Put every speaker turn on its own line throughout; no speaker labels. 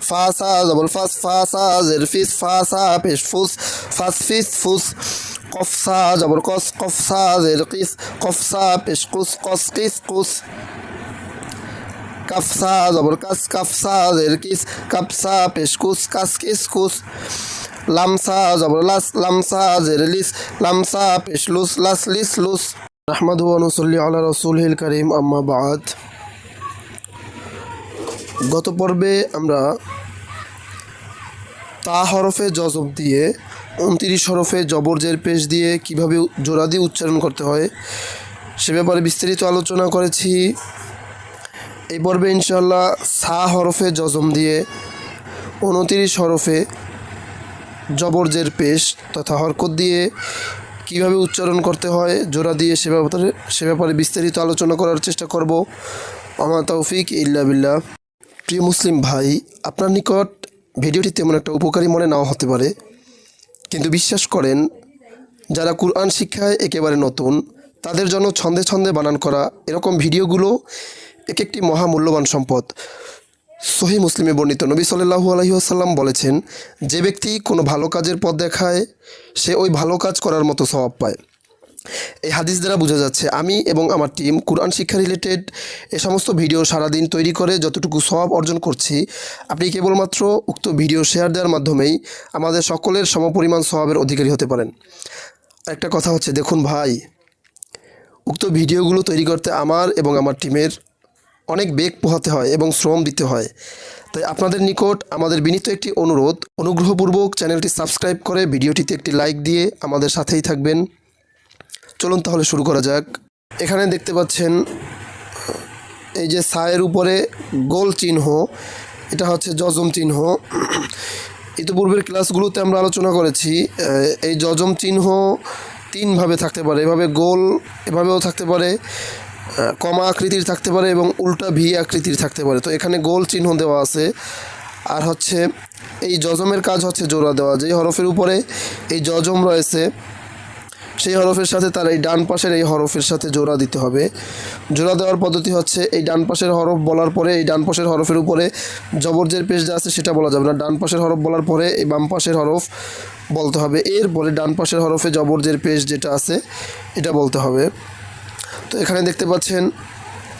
ফাসা জবর ফাস ফাসা জের ফিস ফাসা পেশ ফুস ফাস ফিস ফুস কফসা জবর কস কফসা জের কিস কফসা পেশ কুস কস কিস কুস কাফসা জবর কাস কাফসা জের কিস কাপসা পেশ কুস কাস কিস কুস লামসা জবর লাস লামসা জের লিস লামসা পেশ লুস লাস লিস লুস আহমদ অনুসল্লি আল্লাহ রসুল করিম আম্মা বাদ গত পর্বে আমরা তা হরফে জজব দিয়ে উনত্রিশ হরফে জবরজের পেশ দিয়ে কীভাবে জোড়া দিয়ে উচ্চারণ করতে হয় সে ব্যাপারে বিস্তারিত আলোচনা করেছি। এই পর্বে ইনশাল্লাহ সা হরফে জজম দিয়ে উনত্রিশ হরফে জবরজের পেশ তথা হরকত দিয়ে কীভাবে উচ্চারণ করতে হয়, জোড়া দিয়ে সে ব্যাপারে সে ব্যাপারে বিস্তারিত আলোচনা করার চেষ্টা করব। আমার তৌফিক ইল্লা বিল্লাহ। প্রিয় মুসলিম ভাই, আপনার নিকট ভিডিওটি তেমন একটা উপকারী মনে নাও হতে পারে। কিন্তু বিশ্বাস করেন, যারা কুরআন শিক্ষায় একেবারে নতুন, তাদের জন্য ছন্দে ছন্দে বানান করা এরকম ভিডিওগুলো এক একটি মহামূল্যবান সম্পদ। সহি মুসলিমে বর্ণিত নবী সাল্লাহু আলহিহাসাল্লাম বলেছেন, যে ব্যক্তি কোনো ভালো কাজের পথ দেখায়, সে ওই ভালো কাজ করার মতো স্বভাব পায়। এই হাদিস দ্বারা বোঝা যাচ্ছে, আমি এবং আমার টিম কোরআন শিক্ষা রিলেটেড এ সমস্ত ভিডিও সারাদিন তৈরি করে যতটুকু স্বভাব অর্জন করছি, আপনি কেবলমাত্র উক্ত ভিডিও শেয়ার দেওয়ার মাধ্যমেই আমাদের সকলের সমপরিমাণ স্বভাবের অধিকারী হতে পারেন। একটা কথা হচ্ছে, দেখুন ভাই, উক্ত ভিডিওগুলো তৈরি করতে আমার এবং আমার টিমের অনেক বেগ পোহাতে হয় এবং শ্রম দিতে হয়। তাই আপনাদের নিকট আমাদের বিনীত একটি অনুরোধ, অনুগ্রহপূর্বক চ্যানেলটি সাবস্ক্রাইব করে ভিডিওটিতে একটি লাইক দিয়ে আমাদের সাথেই থাকবেন। চলুন তাহলে শুরু করা যাক। এখানে দেখতে পাচ্ছেন, এই যে সায়ের উপরে গোল চিহ্ন, এটা হচ্ছে যজম চিহ্ন। ইতিপূর্বের ক্লাসগুলোতে আমরা আলোচনা করেছি, এই যজম চিহ্ন তিনভাবে থাকতে পারে, এভাবে গোল, এভাবেও থাকতে পারে, কমা আকৃতির থাকতে পারে এবং উল্টা ভি আকৃতির থাকতে পারে। তো এখানে গোল চিহ্ন দেওয়া আছে। আর হচ্ছে, এই যজমের কাজ হচ্ছে জোড়া দেওয়া। যেই হরফের উপরে এই যজম রয়েছে সেই হরফের সাথে তার এই ডান পাশের এই হরফের সাথে জোড়া দিতে হবে। জোড়া দেওয়ার পদ্ধতি হচ্ছে এই ডান পাশের হরফ বলার পরে এই ডান পাশের হরফের উপরে জবরজের পেশ যা আছে সেটা বলা যাবে না। ডান পাশের হরফ বলার পরে এই বাম পাশের হরফ বলতে হবে। এরপরে ডান পাশের হরফে জবরজের পেশ যেটা আছে, এটা বলতে হবে। তো এখানে দেখতে পাচ্ছেন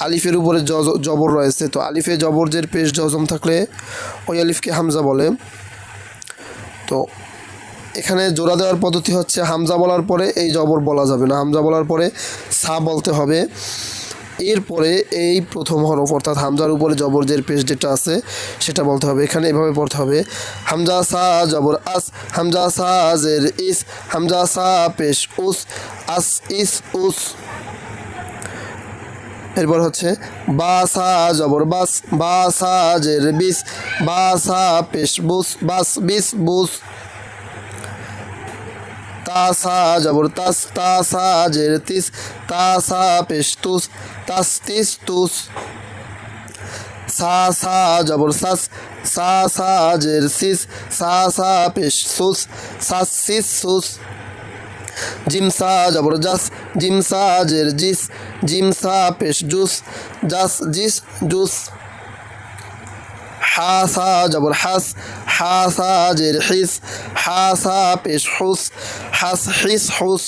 আলিফের উপরে জবর রয়েছে। তো আলিফে জবরজের পেশ জজম থাকলে ওই আলিফকে হামজা বলে। তো এখানে জোড়া দেওয়ার পদ্ধতি হচ্ছে হামজা বলার পরে এই জবর বলা যাবে না। হামজা বলার পরে সা বলতে হবে। এরপরে এই প্রথম হরফ, অর্থাৎ হামজার উপরে জবর যে পেশ যেটা আছে, সেটা বলতে হবে। এখানে এভাবে পড়তে হবে। হামজা সা জবর আস, হামজা সা জের ইস, হামজা সা পেশ উস, আস ইস উস। এরপর হচ্ছে বা সা জবর বাস, বা সা জের বিস, বা সা পেশ বুস, বাস বিস বুস। তাসা জবর তাস তাসা জের তিস তাসা পেশ তুস তাস তিস সা সা জবর সাস সা সা জের সিস সা সা পেশ সুস সাস সিস সুস জিম সা জবর জাস জিম সা জের জিস জিম পেশ জুস জাস জিস জুস হাসা জবর হাস, হাসা জের হিস, হাসা পেশ হুস, হাস হিস হুস।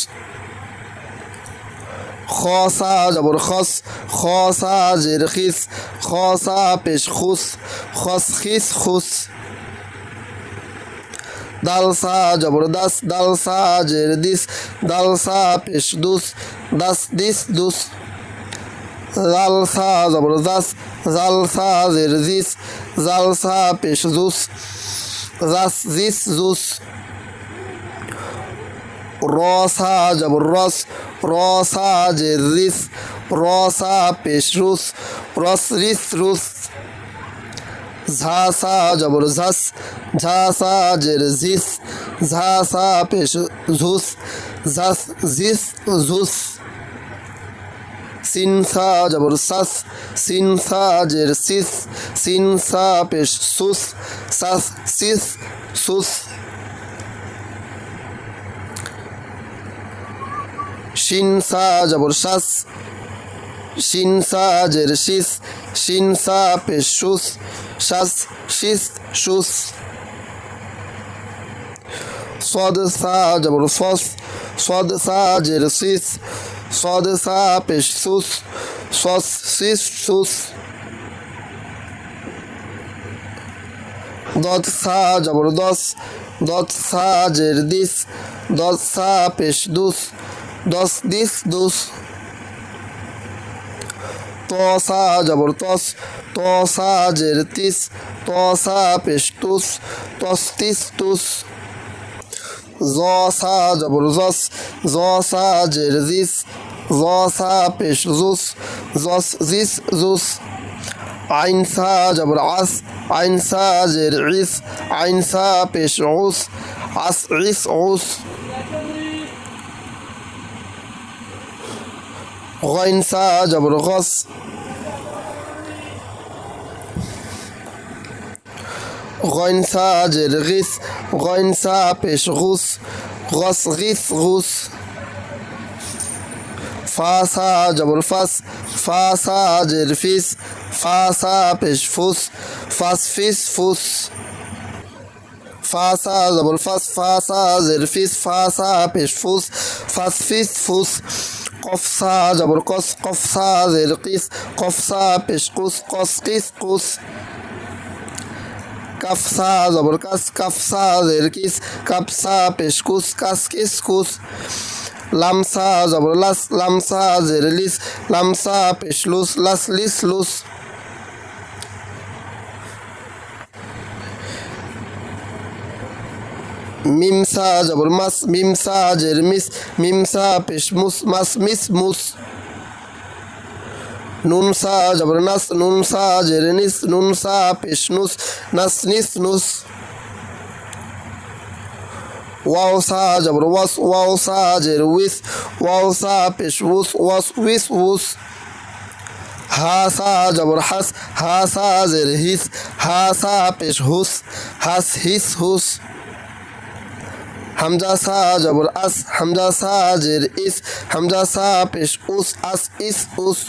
খসা জবর খস, খসা জের খিস খসা পেশ খুস খস খিস খুস দালসা জবরদস্ত দালসা জের দিস, দালসা পেশ দুস, দাস দিস দুস। জালসা জবর জাস জালসা জের জিস জালসা পেশ জুস জাস জিস। রসা জবর রস রসা জের রিস রসা পেশ রুস। ঝাসা জবর ঝাস ঝাসা জের ঝিস ঝাসা পেশ ঝুস ঝাস জিস। ঝুস সিন সা জবর সাস সিন সা জের সিস সিন সা পেশ সুস, সাস সিস, সুস। শিন সা সাস শাস শিন শিস শিন সা পেশ সুস, সাস শিস সুস। সদ সা জবর ফস সদ সা জের সদ সা পেশ সুস সস সিস সুস দত সা জবরদস দত সা জের দিস দত সা পেশ দুস দস দিস। দুস তসা জবরতস, তসা জের তিস তসা পেশ তুস তস তুস। জ সা জবর জস জ সা জের জিস জ সা পেশ জুস জস জিস জুস আইন সা জবর আস আইন সা জের ইস আইন সা পেশ উস আস ইস উস غين سا جبر غص غنسا جرغس غنسا غوس غس غيس غوس. فاسا جبر فاس فاسا جرفيس فاسا بش فوس فاس فيس فوس. فاسا جبر فس فاسا جرفيس فاسا بش فوس فاس فيس فوس. قفصا جبر قص قفصا زرقيس قفصا بشقس قص قس قس, قس সা জবর কাস কাফ সা জের কিস কাপ সা পেশ কুস কাস কিস কুস লাম সা জবর লাস লাম সা জের লিস লাম সা পেশ লুস লাস লিস লুস মিম সা জবর মাস মিম সা জের মিস মিম সা পেশ মুস মাস মিস মুস নুন সা, জবর নাস, নুন সা, জের নিস, নুন সা, পেশ নুস, নাস নিস, নুস। ওয়াও সা, জবর ওয়াস, ওয়াও সা, জের উইস, ওয়াও সা, পেশ উস, ওয়াস উইস, উস। হা জবর হাস, হা সা, জের হিস, হা সা, পেশ হুস, হাস হিস, হুস। হামজা সা, জবর আস, হামজা সা, জের ইস, হামজা সা, পেশ উস, আস ইস, উস।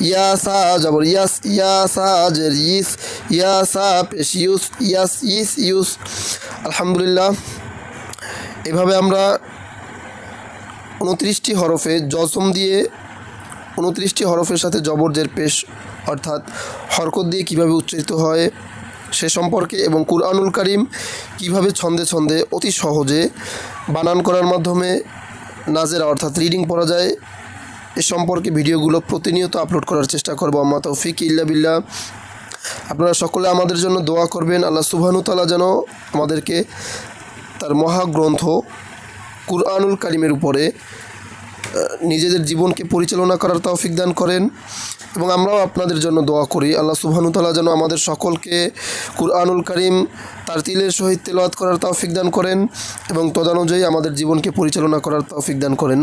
ইয়া সা জবর ইয়াস ইয়া সা জের, ইস, ইয়া সা পেশ, ইউস ইয়াস ইস, ইউস। আলহামদুলিল্লাহ। এভাবে আমরা উনত্রিশটি হরফে জজম দিয়ে উনত্রিশটি হরফের সাথে জবরজের পেশ অর্থাৎ হরকত দিয়ে কীভাবে উচ্চারিত হয় সে সম্পর্কে এবং কুরআনুল করিম কীভাবে ছন্দে ছন্দে অতি সহজে বানান করার মাধ্যমে নাজেরা অর্থাৎ রিডিং পড়া যায় এ সম্পর্কে ভিডিওগুলো প্রতিনিয়ত আপলোড করার চেষ্টা করব, আম্মা তৌফিক ইল্লা বিল্লাহ। আপনারা সকলে আমাদের জন্য দোয়া করবেন, আল্লাহ সুবহানুতালা যেন আমাদেরকে তার মহাগ্রন্থ কুরআনুল কারিমের উপরে নিজেদের জীবনকে পরিচালনা করার তৌফিক দান করেন এবং আমরাও আপনাদের জন্য দোয়া করি, আল্লাহ সুবহানুতালা যেন আমাদের সকলকে কুরআনুল কারিম তার তিলের সহিত তেলাওয়াত করার তৌফিক দান করেন এবং তদানুযায়ী আমাদের জীবনকে পরিচালনা করার তৌফিক দান করেন।